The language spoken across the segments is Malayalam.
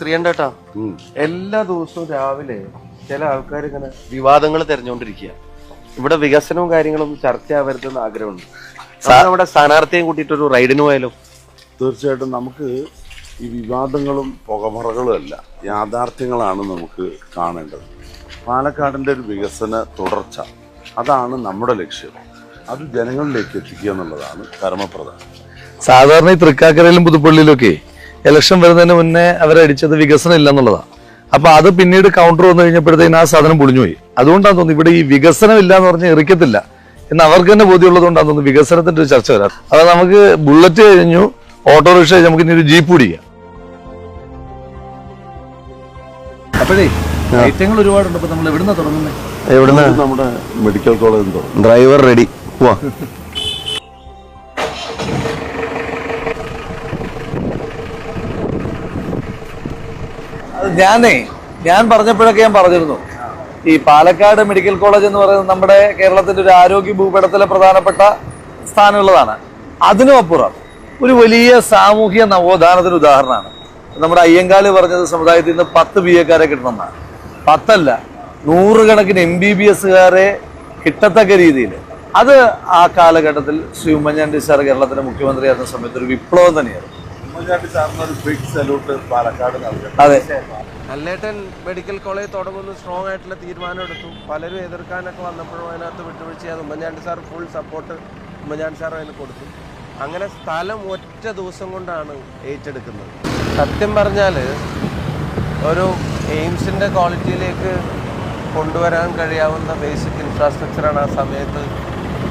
ശ്രീയണ്ടേട്ടാ എല്ലാ ദിവസവും രാവിലെ ചില ആൾക്കാർ ഇങ്ങനെ വിവാദങ്ങൾ തെരഞ്ഞുകൊണ്ടിരിക്കുക ഇവിടെ വികസനവും കാര്യങ്ങളും ചർച്ചയാവരുതെന്ന് ആഗ്രഹമുണ്ട്. സാർ നമ്മുടെ സ്ഥാനാർത്ഥിയും കൂട്ടിയിട്ട് ഒരു റൈഡിന് പോയാലോ? തീർച്ചയായിട്ടും നമുക്ക് ഈ വിവാദങ്ങളും പുകമറകളും അല്ല യാഥാർത്ഥ്യങ്ങളാണ് നമുക്ക് കാണേണ്ടത്. പാലക്കാടിന്റെ ഒരു വികസന തുടർച്ച അതാണ് നമ്മുടെ ലക്ഷ്യം. അത് ജനങ്ങളിലേക്ക് എത്തിക്കുക എന്നുള്ളതാണ് പരമപ്രധാനം. സാധാരണ ഈ തൃക്കാക്കരയിലും പുതുപ്പള്ളിയിലും ഒക്കെ ഇലക്ഷൻ വരുന്നതിന് മുന്നേ അവരടിച്ചത് വികസനം ഇല്ല എന്നുള്ളതാണ് അപ്പൊ അത് പിന്നീട് കൗണ്ടർ വന്നു കഴിഞ്ഞപ്പോഴത്തേക്കും ആ സാധനം പൊളിഞ്ഞുപോയി. അതുകൊണ്ടാണ് തോന്നുന്നു ഇവിടെ ഈ വികസനം ഇല്ല എന്ന് പറഞ്ഞാൽ എറിക്കത്തില്ല. എന്ന് അവർക്ക് തന്നെ ബോധ്യമുള്ളതുകൊണ്ടാണ് തോന്നുന്നു വികസനത്തിന്റെ ഒരു ചർച്ച വരാം അത് നമുക്ക് ബുള്ളറ്റ് കഴിഞ്ഞു ഓട്ടോറിക്ഷ കഴിഞ്ഞു നമുക്ക് ഇനി ഒരു ജീപ്പ് പിടിക്കാം അപ്പോഴേ ഐറ്റങ്ങൾ ഒരുപാടുണ്ട്. നമ്മൾ എവിടുന്ന തുടങ്ങുന്നത് എവിടുന്ന? നമ്മുടെ മെഡിക്കൽ കോളേജ് ഡ്രൈവർ റെഡി പോവാ ഞാനേ ഞാൻ പറഞ്ഞപ്പോഴൊക്കെ ഞാൻ പറഞ്ഞിരുന്നു. ഈ പാലക്കാട് മെഡിക്കൽ കോളേജ് എന്ന് പറയുന്നത് നമ്മുടെ കേരളത്തിന്റെ ഒരു ആരോഗ്യ ഭൂപടത്തിലെ പ്രധാനപ്പെട്ട സ്ഥാനമുള്ളതാണ്. അതിനും അപ്പുറം ഒരു വലിയ സാമൂഹ്യ നവോത്ഥാനത്തിന് ഉദാഹരണമാണ്. നമ്മുടെ അയ്യങ്കാളി പറഞ്ഞത് സമുദായത്തിൽ നിന്ന് പത്ത് ബി എക്കാരെ കിട്ടണമെന്നാണ്. പത്തല്ല നൂറുകണക്കിന് എം ബി ബി എസ്സുകാരെ കിട്ടത്തക്ക രീതിയിൽ. അത് ആ കാലഘട്ടത്തിൽ ശ്രീ ഉമ്മൻചാണ്ടി സാർ കേരളത്തിന്റെ മുഖ്യമന്ത്രിയായിരുന്ന സമയത്ത് ഒരു വിപ്ലവം തന്നെയായിരുന്നു. അതെ. നല്ലേട്ടൻ മെഡിക്കൽ കോളേജ് തുടങ്ങുന്ന സ്ട്രോങ് ആയിട്ടുള്ള തീരുമാനം എടുത്തു. പലരും എതിർക്കാനൊക്കെ വന്നപ്പോഴും അതിനകത്ത് വിട്ടുവീഴ്ച ചെയ്യാതെ Oommen Chandy sir full support Oommen Chandy sir അതിന് കൊടുത്തു. അങ്ങനെ സ്ഥലം ഒറ്റ ദിവസം കൊണ്ടാണ് ഏറ്റെടുക്കുന്നത്. സത്യം പറഞ്ഞാൽ ഒരു എയിംസിന്റെ ക്വാളിറ്റിയിലേക്ക് കൊണ്ടുവരാൻ കഴിയാവുന്ന ബേസിക് ഇൻഫ്രാസ്ട്രക്ചറാണ് ആ സമയത്ത്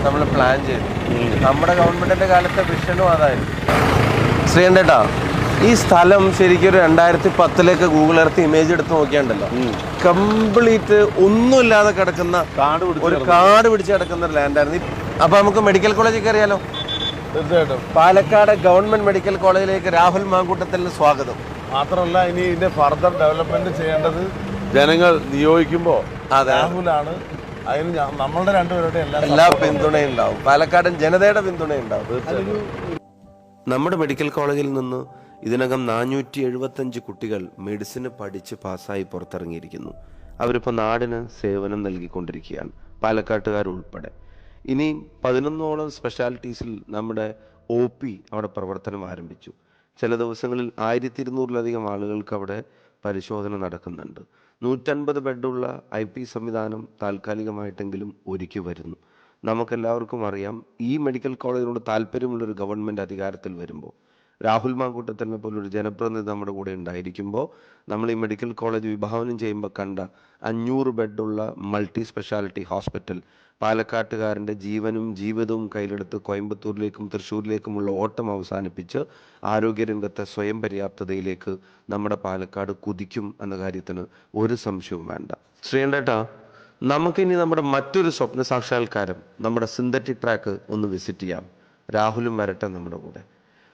നമ്മൾ പ്ലാൻ ചെയ്തത്. നമ്മുടെ ഗവൺമെന്റിന്റെ കാലത്തെ വിഷനും അതായിരുന്നു. ശ്രീകണ്ഠേട്ടാ ഈ സ്ഥലം ശരിക്കും ഒരു രണ്ടായിരത്തി പത്തിലേക്ക് ഗൂഗിൾ എർത്ത് ഇമേജ് എടുത്ത് നോക്കിയാണ്ടല്ലോ. കംപ്ലീറ്റ് ഒന്നുമില്ലാതെ കിടക്കുന്ന കാട് പിടിച്ച് ഒരു കാട് പിടിച്ച് കിടക്കുന്ന ഒരു ലാൻഡായിരുന്നു അപ്പൊ നമുക്ക് മെഡിക്കൽ കോളേജിൽ കയറിയാലോ? തീർച്ചയായിട്ടും. പാലക്കാട് ഗവൺമെന്റ് മെഡിക്കൽ കോളേജിലേക്ക് രാഹുൽ മാങ്കൂട്ടത്തിന് സ്വാഗതം. മാത്രമല്ല ഇനി ഇതിന്റെ ഫർദർ ഡെവലപ്മെന്റ് ചെയ്യേണ്ടത് ജനങ്ങൾ നിയോഗിക്കുമ്പോൾ. രാഹുലാണ്. അതിന് നമ്മളുടെ രണ്ടുപേരുടെ എല്ലാ പിന്തുണയും ഉണ്ടാവും. പാലക്കാടൻ ജനതയുടെ പിന്തുണയുണ്ടാവും നമ്മുടെ മെഡിക്കൽ കോളേജിൽ നിന്ന് ഇതിനകം നാനൂറ്റി എഴുപത്തഞ്ച് കുട്ടികൾ മെഡിസിന് പഠിച്ച് പാസ്സായി പുറത്തിറങ്ങിയിരിക്കുന്നു. അവരിപ്പോൾ നാടിന് സേവനം നൽകിക്കൊണ്ടിരിക്കുകയാണ് പാലക്കാട്ടുകാരുൾപ്പെടെ ഇനി പതിനൊന്നോളം സ്പെഷ്യാലിറ്റീസിൽ നമ്മുടെ ഒ പി അവിടെ പ്രവർത്തനം ആരംഭിച്ചു. ചില ദിവസങ്ങളിൽ ആയിരത്തി ഇരുന്നൂറിലധികം ആളുകൾക്ക് അവിടെ പരിശോധന നടക്കുന്നുണ്ട്. നൂറ്റൻപത് ബെഡുള്ള ഐ പി സംവിധാനം താൽക്കാലികമായിട്ടെങ്കിലും ഒരുക്കി വരുന്നു. നമുക്കെല്ലാവർക്കും അറിയാം ഈ മെഡിക്കൽ കോളേജിനോട് താല്പര്യമുള്ളൊരു ഗവൺമെന്റ് അധികാരത്തിൽ വരുമ്പോൾ രാഹുൽ മാങ്കൂട്ടത്തിനെ പോലൊരു ജനപ്രതിനിധി നമ്മുടെ കൂടെ ഉണ്ടായിരിക്കുമ്പോൾ നമ്മൾ ഈ മെഡിക്കൽ കോളേജ് വിഭാവനം ചെയ്യുമ്പോൾ കണ്ട അഞ്ഞൂറ് ബെഡുള്ള മൾട്ടി സ്പെഷ്യാലിറ്റി ഹോസ്പിറ്റൽ പാലക്കാട്ടുകാരന്റെ ജീവനും ജീവിതവും കയ്യിലെടുത്ത് കോയമ്പത്തൂരിലേക്കും തൃശ്ശൂരിലേക്കുമുള്ള ഓട്ടം അവസാനിപ്പിച്ച് ആരോഗ്യരംഗത്തെ സ്വയം പര്യാപ്തതയിലേക്ക് നമ്മുടെ പാലക്കാട് കുതിക്കും എന്ന കാര്യത്തിന് ഒരു സംശയവും വേണ്ട. ശ്രീകണ്ഠേട്ടാ നമുക്കിനി നമ്മുടെ മറ്റൊരു സ്വപ്ന സാക്ഷാത്കാരം നമ്മുടെ സിന്തറ്റിക് ട്രാക്ക് ഒന്ന് വിസിറ്റ് ചെയ്യാം. രാഹുലും വരട്ടെ നമ്മുടെ കൂടെ.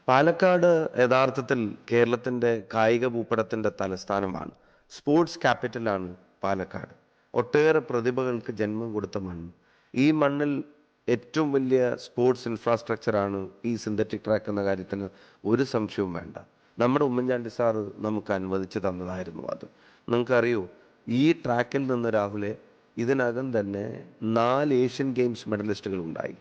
പാലക്കാട് യഥാർത്ഥത്തിൽ കേരളത്തിന്റെ കായിക ഭൂപടത്തിന്റെ തലസ്ഥാനമാണ്. സ്പോർട്സ് ക്യാപിറ്റലാണ് പാലക്കാട്. ഒട്ടേറെ പ്രതിഭകൾക്ക് ജന്മം കൊടുത്ത മണ്ണ്. ഈ മണ്ണിൽ ഏറ്റവും വലിയ സ്പോർട്സ് ഇൻഫ്രാസ്ട്രക്ചറാണ് ഈ സിന്തറ്റിക് ട്രാക്ക് എന്ന കാര്യത്തിന് ഒരു സംശയവും വേണ്ട. നമ്മുടെ ഉമ്മൻചാണ്ടി സാറ് നമുക്ക് അനുവദിച്ചു തന്നതായിരുന്നു അത്. നിങ്ങൾക്കറിയോ ഈ ട്രാക്കിൽ നിന്ന് രാഹുലെ ഇതിനകം തന്നെ നാല് ഏഷ്യൻ ഗെയിംസ് മെഡലിസ്റ്റുകൾ ഉണ്ടായി.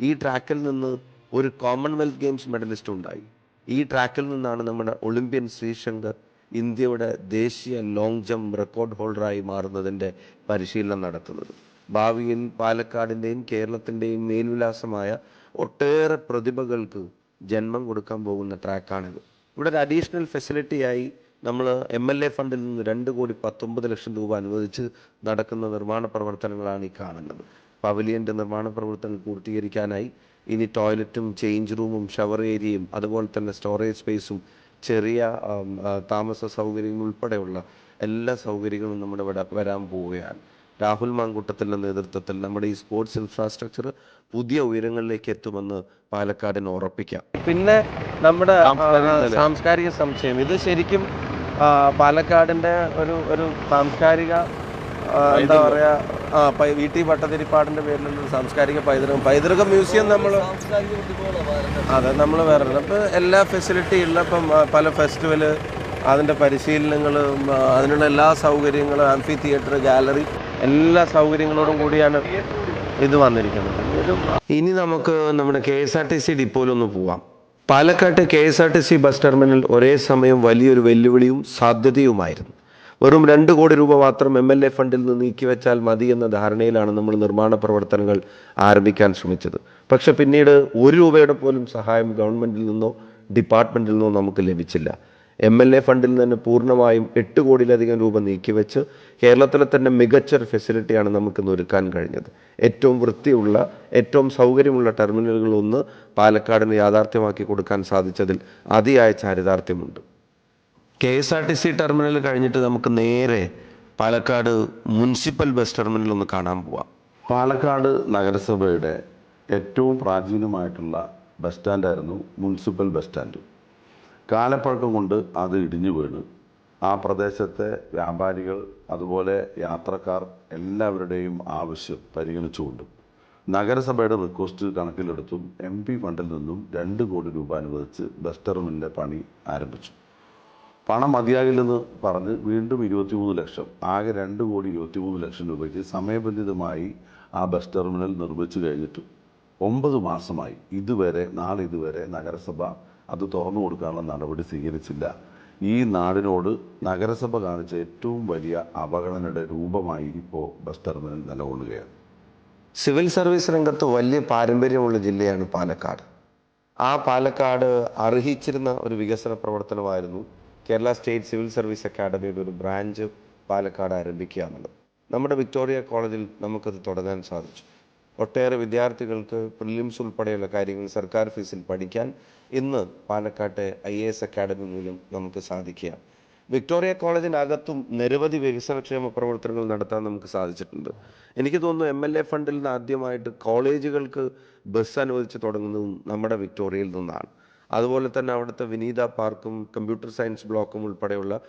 ഈ ട്രാക്കിൽ നിന്ന് ഒരു കോമൺവെൽത്ത് ഗെയിംസ് മെഡലിസ്റ്റ് ഉണ്ടായി. ഈ ട്രാക്കിൽ നിന്നാണ് നമ്മുടെ ഒളിമ്പ്യൻ ശ്രീശങ്കർ ഇന്ത്യയുടെ ദേശീയ ലോങ് ജമ്പ് റെക്കോർഡ് ഹോൾഡറായി മാറുന്നതിന്റെ പരിശീലനം നടത്തുന്നത്. ഭാവിയിൽ പാലക്കാടിന്റെയും കേരളത്തിന്റെയും മേൽവിലാസമായ ഒട്ടേറെ പ്രതിഭകൾക്ക് ജന്മം കൊടുക്കാൻ പോകുന്ന ട്രാക്കാണിത് ഇവിടെ ഒരു അഡീഷണൽ ഫെസിലിറ്റിയായി നമ്മൾ എം എൽ എ ഫണ്ടിൽ നിന്ന് രണ്ട് കോടി പത്തൊമ്പത് ലക്ഷം രൂപ അനുവദിച്ച് നടക്കുന്ന നിർമ്മാണ പ്രവർത്തനങ്ങളാണ് ഈ കാണുന്നത്. പവലിയന്റെ നിർമ്മാണ പ്രവർത്തനം പൂർത്തീകരിക്കാനായി ഇനി ടോയ്ലറ്റും ചേഞ്ച് റൂമും ഷവർ ഏരിയയും അതുപോലെ തന്നെ സ്റ്റോറേജ് സ്പേസും ചെറിയ താമസ സൗകര്യങ്ങൾ ഉൾപ്പെടെയുള്ള എല്ലാ സൗകര്യങ്ങളും നമ്മുടെ ഇവിടെ വരാൻ പോവുകയാണ്. രാഹുൽ മാങ്കൂട്ടത്തിന്റെ നേതൃത്വത്തിൽ നമ്മുടെ ഈ സ്പോർട്സ് ഇൻഫ്രാസ്ട്രക്ചർ പുതിയ ഉയരങ്ങളിലേക്ക് എത്തുമെന്ന് പാലക്കാടിന് ഉറപ്പിക്കാം. പിന്നെ നമ്മുടെ സാംസ്കാരിക സംശയം. ഇത് ശരിക്കും ആ, പാലക്കാടിന്റെ ഒരു ഒരു സാംസ്കാരിക എന്താ പറയാ ആ പൈ- വി ടി ഭട്ടതിരിപ്പാടിന്റെ പേരിലുള്ള സാംസ്കാരിക പൈതൃകം. പൈതൃക മ്യൂസിയം നമ്മൾ അതെ നമ്മൾ വേറെ അപ്പോൾ എല്ലാ ഫെസിലിറ്റി ഉള്ള ഇപ്പം പല ഫെസ്റ്റിവൽ അതിന്റെ പരിശീലനങ്ങൾ അതിനുള്ള എല്ലാ സൗകര്യങ്ങളും ആംഫി തിയേറ്റർ ഗാലറി എല്ലാ സൗകര്യങ്ങളോടും കൂടിയാണ് ഇത് വന്നിരിക്കുന്നത്. ഇനി നമുക്ക് നമ്മുടെ K S R T C ഡിപ്പോയിലൊന്ന് പോവാം. പാലക്കാട്ട് K S R T C bus terminal ഒരേ സമയം വലിയൊരു വെല്ലുവിളിയും സാധ്യതയുമായിരുന്നു. വെറും രണ്ട് കോടി രൂപ മാത്രം എം എൽ എ ഫണ്ടിൽ നിന്ന് നീക്കിവെച്ചാൽ മതി എന്ന ധാരണയിലാണ് നമ്മൾ നിർമ്മാണ പ്രവർത്തനങ്ങൾ ആരംഭിക്കാൻ ശ്രമിച്ചത്. പക്ഷെ പിന്നീട് ഒരു രൂപയുടെ പോലും സഹായം ഗവൺമെന്റിൽ നിന്നോ ഡിപ്പാർട്ട്മെന്റിൽ നിന്നോ നമുക്ക് ലഭിച്ചില്ല. എം എൽ എ ഫണ്ടിൽ നിന്ന് പൂർണമായും എട്ട് കോടിയിലധികം രൂപ നീക്കിവെച്ച് കേരളത്തിലെ തന്നെ മികച്ചൊരു ഫെസിലിറ്റിയാണ് നമുക്കിന്ന് ഒരുക്കാൻ കഴിഞ്ഞത്. ഏറ്റവും വൃത്തിയുള്ള ഏറ്റവും സൗകര്യമുള്ള ടെർമിനലുകൾ ഒന്ന് പാലക്കാടിന് യാഥാർത്ഥ്യമാക്കി കൊടുക്കാൻ സാധിച്ചതിൽ അതിയായ ചാരിതാർത്ഥ്യമുണ്ട്. K S R T C terminal കഴിഞ്ഞിട്ട് നമുക്ക് നേരെ പാലക്കാട് മുനിസിപ്പൽ ബസ് ടെർമിനൽ ഒന്ന് കാണാൻ പോവാം. പാലക്കാട് നഗരസഭയുടെ ഏറ്റവും പ്രാചീനമായിട്ടുള്ള ബസ് സ്റ്റാൻഡായിരുന്നു മുനിസിപ്പൽ ബസ് സ്റ്റാൻഡ്. കാലപ്പഴക്കം കൊണ്ട് അത് ഇടിഞ്ഞു വീണ്. ആ പ്രദേശത്തെ വ്യാപാരികൾ അതുപോലെ യാത്രക്കാർ എല്ലാവരുടെയും ആവശ്യം പരിഗണിച്ചുകൊണ്ടും നഗരസഭയുടെ റിക്വസ്റ്റ് കണക്കിലെടുത്തും എം പി ഫണ്ടിൽ നിന്നും രണ്ട് കോടി രൂപ അനുവദിച്ച് ബസ് ടെർമിനലിന്റെ പണി ആരംഭിച്ചു. പണം മതിയാകില്ലെന്ന് പറഞ്ഞ് വീണ്ടും ഇരുപത്തിമൂന്ന് ലക്ഷം ആകെ രണ്ട് കോടി ഇരുപത്തിമൂന്ന് ലക്ഷം രൂപയ്ക്ക് സമയബന്ധിതമായി ആ ബസ് ടെർമിനൽ നിർമ്മിച്ചു കഴിഞ്ഞിട്ടും. ഒമ്പത് മാസമായി ഇതുവരെ നാളെ ഇതുവരെ നഗരസഭ അത് തുറന്നു കൊടുക്കാനുള്ള നടപടി സ്വീകരിച്ചില്ല. ഈ നാടിനോട് നഗരസഭ കാണിച്ച ഏറ്റവും വലിയ അവഗണനയുടെ രൂപമായി ഇപ്പോൾ ബസ് ടെർമിനൽ നിലകൊള്ളുകയാണ്. സിവിൽ സർവീസ് രംഗത്ത് വലിയ പാരമ്പര്യമുള്ള ജില്ലയാണ് പാലക്കാട്. ആ പാലക്കാട് അർഹിച്ചിരുന്ന ഒരു വികസന പ്രവർത്തനമായിരുന്നു കേരള സ്റ്റേറ്റ് സിവിൽ സർവീസ് അക്കാഡമിയുടെ ഒരു ബ്രാഞ്ച് പാലക്കാട് ആരംഭിക്കുക എന്നുള്ളത്. നമ്മുടെ വിക്ടോറിയ കോളേജിൽ നമുക്കത് തുടങ്ങാൻ സാധിച്ചു. ഒട്ടേറെ വിദ്യാർത്ഥികൾക്ക് പ്രിലിംസ് ഉൾപ്പെടെയുള്ള കാര്യങ്ങൾ സർക്കാർ ഫീസിൽ പഠിക്കാൻ ഇന്ന് പാലക്കാട്ടെ ഐ എ എസ് അക്കാഡമി മൂലം നമുക്ക് സാധിക്കുക. വിക്ടോറിയ കോളേജിനകത്തും നിരവധി വികസനക്ഷേമ പ്രവർത്തനങ്ങൾ നടത്താൻ നമുക്ക് സാധിച്ചിട്ടുണ്ട്. എനിക്ക് തോന്നുന്നു എം എൽ എ ഫണ്ടിൽ നിന്ന് ആദ്യമായിട്ട് കോളേജുകൾക്ക് ബസ് അനുവദിച്ച് തുടങ്ങുന്നതും നമ്മുടെ വിക്ടോറിയയിൽ നിന്നാണ്. അതുപോലെ തന്നെ അവിടുത്തെ വിനീത പാർക്കും കമ്പ്യൂട്ടർ സയൻസ് ബ്ലോക്കും ഉൾപ്പെടെയുള്ള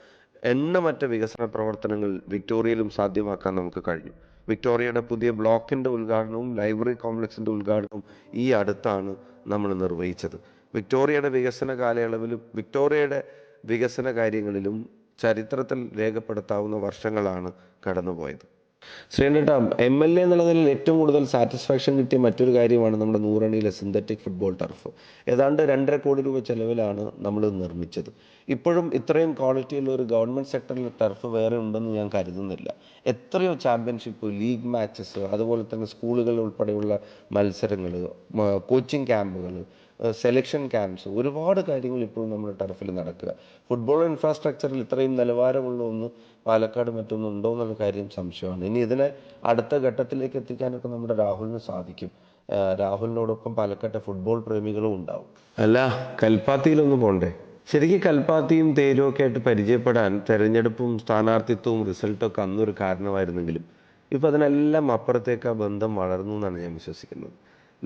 എണ്ണമറ്റ വികസന പ്രവർത്തനങ്ങൾ വിക്ടോറിയയിലും സാധ്യമാക്കാൻ നമുക്ക് കഴിഞ്ഞു. വിക്ടോറിയയുടെ പുതിയ ബ്ലോക്കിന്റെ ഉദ്ഘാടനവും ലൈബ്രറി കോംപ്ലക്സിന്റെ ഉദ്ഘാടനവും ഈ അടുത്താണ് നമ്മൾ നിർവഹിച്ചത്. വിക്ടോറിയയുടെ വികസന കാലയളവിലും വിക്ടോറിയയുടെ വികസന കാര്യങ്ങളിലും ചരിത്രത്തിൽ രേഖപ്പെടുത്താവുന്ന വർഷങ്ങളാണ് കടന്നുപോയത്. ശ്രീനേട്ട എം എൽ എ എന്നുള്ള നിലയിൽ ഏറ്റവും കൂടുതൽ സാറ്റിസ്ഫാക്ഷൻ കിട്ടിയ മറ്റൊരു കാര്യമാണ് നമ്മുടെ നൂറണിയിലെ സിന്തറ്റിക് ഫുട്ബോൾ ടർഫ് ഏതാണ്ട് രണ്ടര കോടി രൂപ ചെലവിലാണ് നമ്മൾ നിർമ്മിച്ചത്. ഇപ്പോഴും ഇത്രയും ക്വാളിറ്റിയുള്ള ഒരു ഗവൺമെന്റ് സെക്ടറിൽ ടർഫ് വേറെ ഉണ്ടെന്ന് ഞാൻ കരുതുന്നില്ല. എത്രയോ ചാമ്പ്യൻഷിപ്പ് ലീഗ് മാച്ചസ് അതുപോലെ തന്നെ സ്കൂളുകൾ ഉൾപ്പെടെയുള്ള മത്സരങ്ങൾ കോച്ചിങ് ക്യാമ്പുകൾ സെലക്ഷൻ ക്യാമ്പ്സ് ഒരുപാട് കാര്യങ്ങൾ ഇപ്പോഴും നമ്മുടെ ടർഫിൽ നടക്കുക. ഫുട്ബോൾ ഇൻഫ്രാസ്ട്രക്ചറിൽ ഇത്രയും നിലവാരമുള്ള ഒന്ന് പാലക്കാട് മറ്റൊന്നും ഉണ്ടോ എന്നുള്ള കാര്യം സംശയമാണ്. ഇനി ഇതിനെ അടുത്ത ഘട്ടത്തിലേക്ക് എത്തിക്കാനൊക്കെ നമ്മുടെ രാഹുലിന് സാധിക്കും. രാഹുലിനോടൊപ്പം പാലക്കാട്ടെ ഫുട്ബോൾ പ്രേമികളും ഉണ്ടാവും. അല്ല കൽപ്പാത്തിയിലൊന്നും പോണ്ടേ? ശരിക്കും കൽപ്പാത്തിയും തേരും ഒക്കെ ആയിട്ട് പരിചയപ്പെടാൻ തെരഞ്ഞെടുപ്പും സ്ഥാനാർത്ഥിത്വവും റിസൾട്ടൊക്കെ അന്നൊരു കാരണമായിരുന്നെങ്കിലും ഇപ്പം അതിനെല്ലാം അപ്പുറത്തേക്ക് ആ ബന്ധം വളർന്നു എന്നാണ് ഞാൻ വിശ്വസിക്കുന്നത്.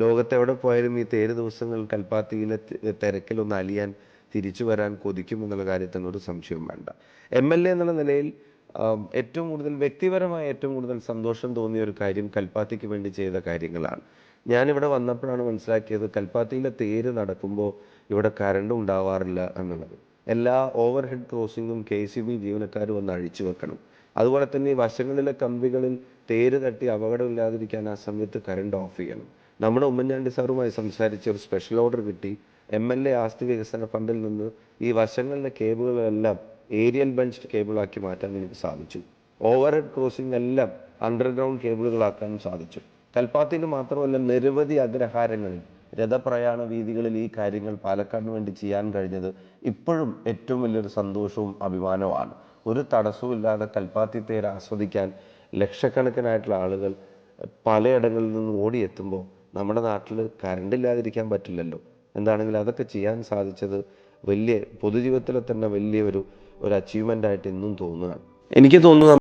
ലോകത്തെവിടെ പോയാലും ഈ തേര് ദിവസങ്ങൾ കൽപ്പാത്തിയിലെ തിരക്കിലൊന്ന് അലിയാൻ തിരിച്ചു വരാൻ കൊതിക്കുമെന്നുള്ള കാര്യത്തിന് ഒരു സംശയവും വേണ്ട. എം എൽ എ എന്നുള്ള നിലയിൽ ഏറ്റവും കൂടുതൽ വ്യക്തിപരമായ ഏറ്റവും കൂടുതൽ സന്തോഷം തോന്നിയ ഒരു കാര്യം കൽപ്പാത്തിക്ക് വേണ്ടി ചെയ്ത കാര്യങ്ങളാണ്. ഞാനിവിടെ വന്നപ്പോഴാണ് മനസ്സിലാക്കിയത് കൽപ്പാത്തിയിലെ തേര് നടക്കുമ്പോൾ ഇവിടെ കറണ്ട് ഉണ്ടാവാറില്ല എന്നുള്ളത്. എല്ലാ ഓവർ ഹെഡ് ക്രോസിങ്ങും കെ സി ബി ജീവനക്കാർ വന്ന് അഴിച്ചു വെക്കണം. അതുപോലെ തന്നെ വശങ്ങളിലെ കമ്പികളിൽ തേര് തട്ടി അപകടമില്ലാതിരിക്കാൻ ആ സമയത്ത് കറണ്ട് ഓഫ് ചെയ്യണം. നമ്മുടെ ഉമ്മൻചാണ്ടി സാറുമായി സംസാരിച്ച ഒരു സ്പെഷ്യൽ ഓർഡർ കിട്ടി. എം എൽ എ ആസ്തി വികസന ഫണ്ടിൽ നിന്ന് ഈ വശങ്ങളിലെ കേബിളുകളെല്ലാം ഏരിയൽ ബെഞ്ച് കേബിളാക്കി മാറ്റാൻ എനിക്ക് സാധിച്ചു. ഓവർ ഹെഡ് ക്രോസിംഗ് എല്ലാം അണ്ടർഗ്രൗണ്ട് കേബിളുകളാക്കാനും സാധിച്ചു. കൽപ്പാത്തിന് മാത്രമല്ല നിരവധി അഗ്രഹാരങ്ങളിൽ രഥപ്രയാണ വീതികളിൽ ഈ കാര്യങ്ങൾ പാലക്കാടിന് വേണ്ടി ചെയ്യാൻ കഴിഞ്ഞത് ഇപ്പോഴും ഏറ്റവും വലിയൊരു സന്തോഷവും അഭിമാനവുമാണ്. ഒരു തടസ്സവും ഇല്ലാതെ കൽപ്പാത്തി തേര് ആസ്വദിക്കാൻ ലക്ഷക്കണക്കിനായിട്ടുള്ള ആളുകൾ പലയിടങ്ങളിൽ നിന്ന് ഓടിയെത്തുമ്പോൾ നമ്മുടെ നാട്ടിൽ കറണ്ട് ഇല്ലാതിരിക്കാൻ പറ്റില്ലല്ലോ. എന്താണെങ്കിലും അതൊക്കെ ചെയ്യാൻ സാധിച്ചത് വലിയ പൊതുജീവിതത്തിലെ തന്നെ വലിയ ഒരു ഒരു അച്ചീവ്മെന്റ് ആയിട്ട് ഇന്നും തോന്നുകയാണ്. എനിക്ക് തോന്നുന്നു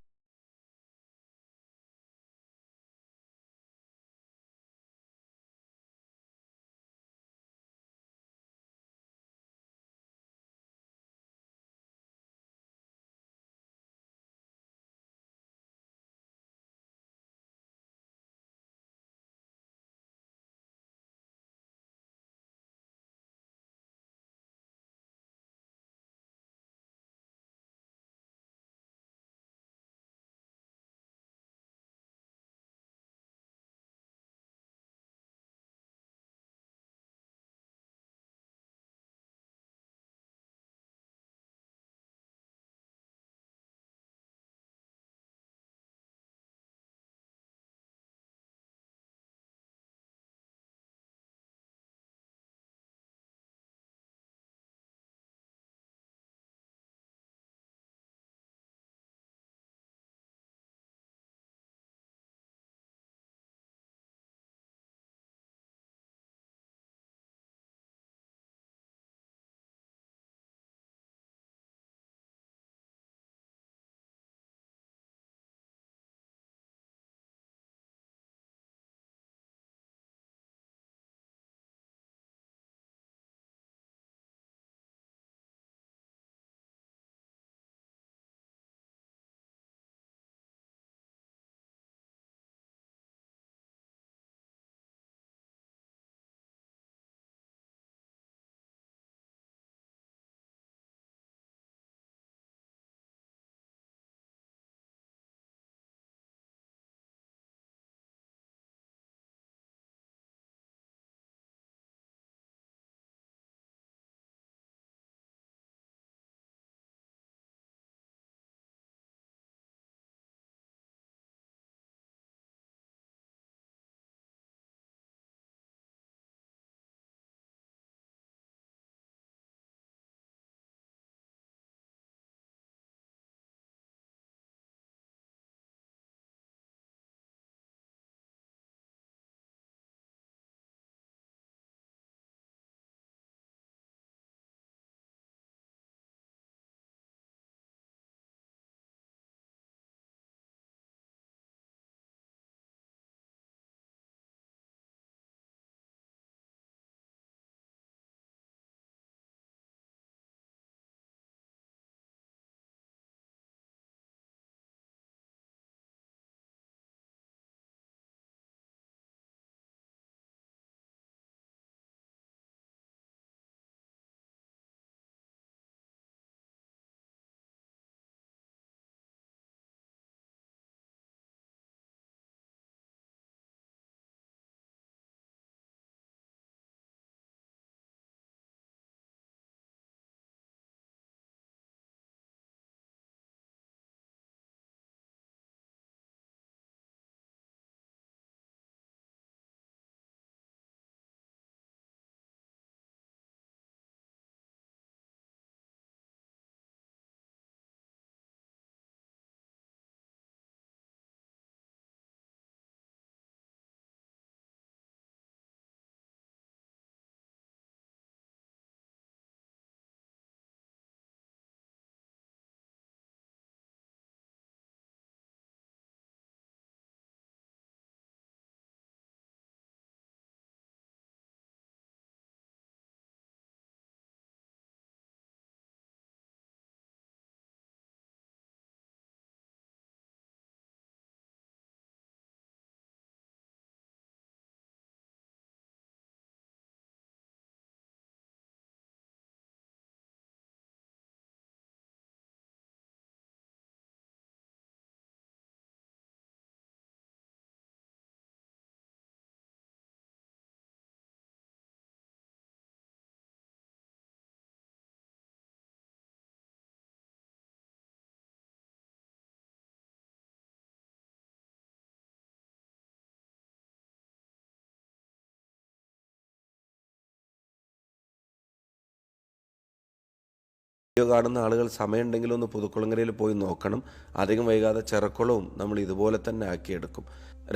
വീഡിയോ കാണുന്ന ആളുകൾ സമയമുണ്ടെങ്കിൽ ഒന്ന് പുതുക്കുളങ്ങരയിൽ പോയി നോക്കണം. അധികം വൈകാതെ ചെറക്കുളവും നമ്മൾ ഇതുപോലെ തന്നെ ആക്കിയെടുക്കും.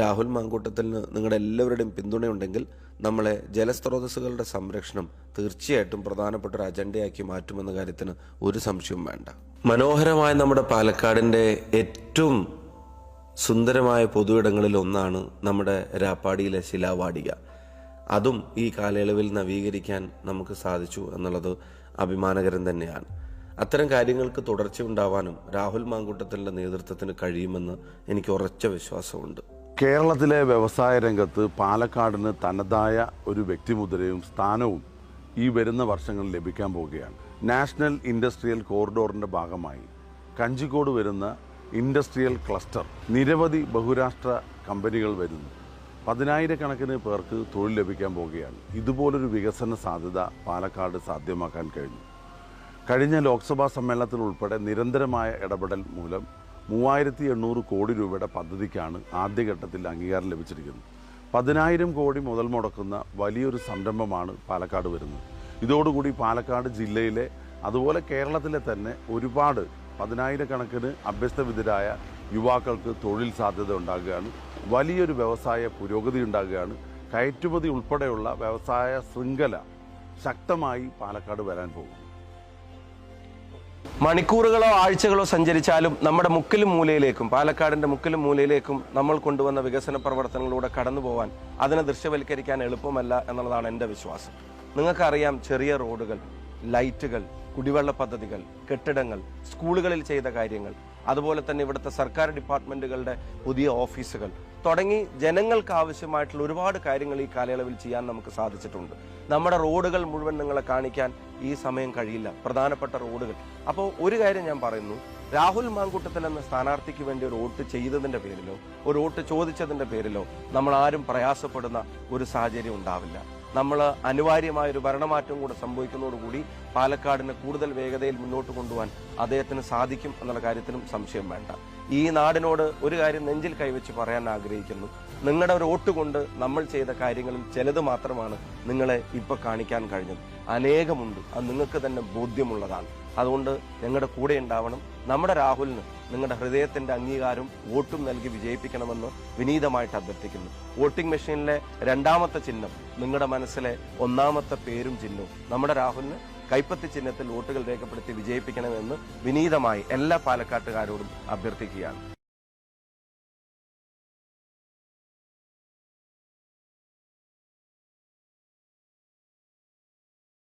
രാഹുൽ മാങ്കൂട്ടത്തിൽ മാങ്കൂട്ടത്തിന് നിങ്ങളുടെ എല്ലാവരുടെയും പിന്തുണയുണ്ടെങ്കിൽ നമ്മളെ ജലസ്രോതസ്സുകളുടെ സംരക്ഷണം തീർച്ചയായിട്ടും പ്രധാനപ്പെട്ട ഒരു അജണ്ടയാക്കി മാറ്റുമെന്ന കാര്യത്തിന് ഒരു സംശയവും വേണ്ട. മനോഹരമായ നമ്മുടെ പാലക്കാടിന്റെ ഏറ്റവും സുന്ദരമായ പൊതു ഇടങ്ങളിൽ ഒന്നാണ് നമ്മുടെ രാപ്പാടിയിലെ ശിലാവാടിക. അതും ഈ കാലയളവിൽ നവീകരിക്കാൻ നമുക്ക് സാധിച്ചു എന്നുള്ളത് അഭിമാനകരം തന്നെയാണ്. അത്തരം കാര്യങ്ങൾക്ക് തുടർച്ചയുണ്ടാവാനും രാഹുൽ മാങ്കൂട്ടത്തിന്റെ നേതൃത്വത്തിന് കഴിയുമെന്ന് എനിക്ക് ഉറച്ച വിശ്വാസമുണ്ട്. കേരളത്തിലെ വ്യവസായ രംഗത്ത് പാലക്കാടിന് തനതായ ഒരു വ്യക്തിമുദ്രയും സ്ഥാനവും ഈ വരുന്ന വർഷങ്ങളിൽ ലഭിക്കാൻ പോവുകയാണ്. നാഷണൽ ഇൻഡസ്ട്രിയൽ കോറിഡോറിന്റെ ഭാഗമായി കഞ്ചിക്കോട് വരുന്ന ഇൻഡസ്ട്രിയൽ ക്ലസ്റ്റർ നിരവധി ബഹുരാഷ്ട്ര കമ്പനികൾ വരുന്നു. പതിനായിരക്കണക്കിന് പേർക്ക് തൊഴിൽ ലഭിക്കാൻ പോവുകയാണ്. ഇതുപോലൊരു വികസന സാധ്യത പാലക്കാട് സാധ്യമാക്കാൻ കഴിഞ്ഞു. കഴിഞ്ഞ ലോക്സഭാ സമ്മേളനത്തിൽ ഉൾപ്പെടെ നിരന്തരമായ ഇടപെടൽ മൂലം മൂവായിരത്തി എണ്ണൂറ് കോടി രൂപയുടെ പദ്ധതിക്കാണ് ആദ്യഘട്ടത്തിൽ അംഗീകാരം ലഭിച്ചിരിക്കുന്നത്. പതിനായിരം കോടി മുതൽ മുടക്കുന്ന വലിയൊരു സംരംഭമാണ് പാലക്കാട് വരുന്നത്. ഇതോടുകൂടി പാലക്കാട് ജില്ലയിലെ അതുപോലെ കേരളത്തിലെ തന്നെ ഒരുപാട് പതിനായിരക്കണക്കിന് അഭ്യസ്തവിദ്യരായ യുവാക്കൾക്ക് തൊഴിൽ സാധ്യത ഉണ്ടാകുകയാണ്. വലിയൊരു വ്യവസായ പുരോഗതി ഉണ്ടാകുകയാണ്. കയറ്റുമതി ഉൾപ്പെടെയുള്ള വ്യവസായ ശൃംഖല ശക്തമായി പാലക്കാട് വരാൻ പോകും മണിക്കൂറുകളോ ആഴ്ചകളോ സഞ്ചരിച്ചാലും നമ്മുടെ മുക്കിലും മൂലയിലേക്കും പാലക്കാടിന്റെ മുക്കിലും മൂലയിലേക്കും നമ്മൾ കൊണ്ടുവന്ന വികസന പ്രവർത്തനങ്ങളിലൂടെ കടന്നു പോകാൻ അതിനെ ദൃശ്യവൽക്കരിക്കാൻ എളുപ്പമല്ല എന്നുള്ളതാണ് എന്റെ വിശ്വാസം. നിങ്ങൾക്കറിയാം ചെറിയ റോഡുകൾ ലൈറ്റുകൾ കുടിവെള്ള പദ്ധതികൾ കെട്ടിടങ്ങൾ സ്കൂളുകളിൽ ചെയ്ത കാര്യങ്ങൾ അതുപോലെ തന്നെ ഇവിടുത്തെ സർക്കാർ ഡിപ്പാർട്ട്മെന്റുകളുടെ പുതിയ ഓഫീസുകൾ തുടങ്ങി ജനങ്ങൾക്ക് ആവശ്യമായിട്ടുള്ള ഒരുപാട് കാര്യങ്ങൾ ഈ കാലയളവിൽ ചെയ്യാൻ നമുക്ക് സാധിച്ചിട്ടുണ്ട്. നമ്മുടെ റോഡുകൾ മുഴുവൻ നിങ്ങളെ കാണിക്കാൻ ഈ സമയം കഴിയില്ല. പ്രധാനപ്പെട്ട റോഡുകൾ. അപ്പോൾ ഒരു കാര്യം ഞാൻ പറയുന്നു. രാഹുൽ മാങ്കൂട്ടത്തിൽ എന്ന സ്ഥാനാർത്ഥിക്ക് വേണ്ടി ഒരു വോട്ട് ചെയ്തതിന്റെ പേരിലോ ഒരു വോട്ട് ചോദിച്ചതിന്റെ പേരിലോ നമ്മൾ ആരും പ്രയാസപ്പെടുന്ന ഒരു സാഹചര്യം ഉണ്ടാവില്ല. നമ്മൾ അനിവാര്യമായ ഒരു ഭരണമാറ്റം കൂടെ സംഭവിക്കുന്നതോടുകൂടി പാലക്കാടിനെ കൂടുതൽ വേഗതയിൽ മുന്നോട്ട് കൊണ്ടുപോകാൻ അദ്ദേഹത്തിന് സാധിക്കും എന്നുള്ള കാര്യത്തിനും സംശയം വേണ്ട. ഈ നാടിനോട് ഒരു കാര്യം നെഞ്ചിൽ കൈവച്ച് പറയാൻ ആഗ്രഹിക്കുന്നു. നിങ്ങളുടെ ഒരു വോട്ട് കൊണ്ട് നമ്മൾ ചെയ്ത കാര്യങ്ങളിൽ ചിലത് മാത്രമാണ് നിങ്ങളെ ഇപ്പൊ കാണിക്കാൻ കഴിഞ്ഞത്. അനേകമുണ്ട്. അത് നിങ്ങൾക്ക് തന്നെ ബോധ്യമുള്ളതാണ്. അതുകൊണ്ട് ഞങ്ങളുടെ കൂടെ ഉണ്ടാവണം. നമ്മുടെ രാഹുലിന് നിങ്ങളുടെ ഹൃദയത്തിന്റെ അംഗീകാരം വോട്ടും നൽകി വിജയിപ്പിക്കണമെന്ന് വിനീതമായിട്ട് അഭ്യർത്ഥിക്കുന്നു. വോട്ടിംഗ് മെഷീനിലെ രണ്ടാമത്തെ ചിഹ്നം നിങ്ങളുടെ മനസ്സിലെ ഒന്നാമത്തെ പേരും ചിഹ്നവും. നമ്മുടെ രാഹുലിന് കൈപ്പത്തി ചിഹ്നത്തിൽ വോട്ടുകൾ രേഖപ്പെടുത്തി വിജയിപ്പിക്കണമെന്ന് വിനീതമായി എല്ലാ പാലക്കാട്ടുകാരോടും അഭ്യർത്ഥിക്കുകയാണ്.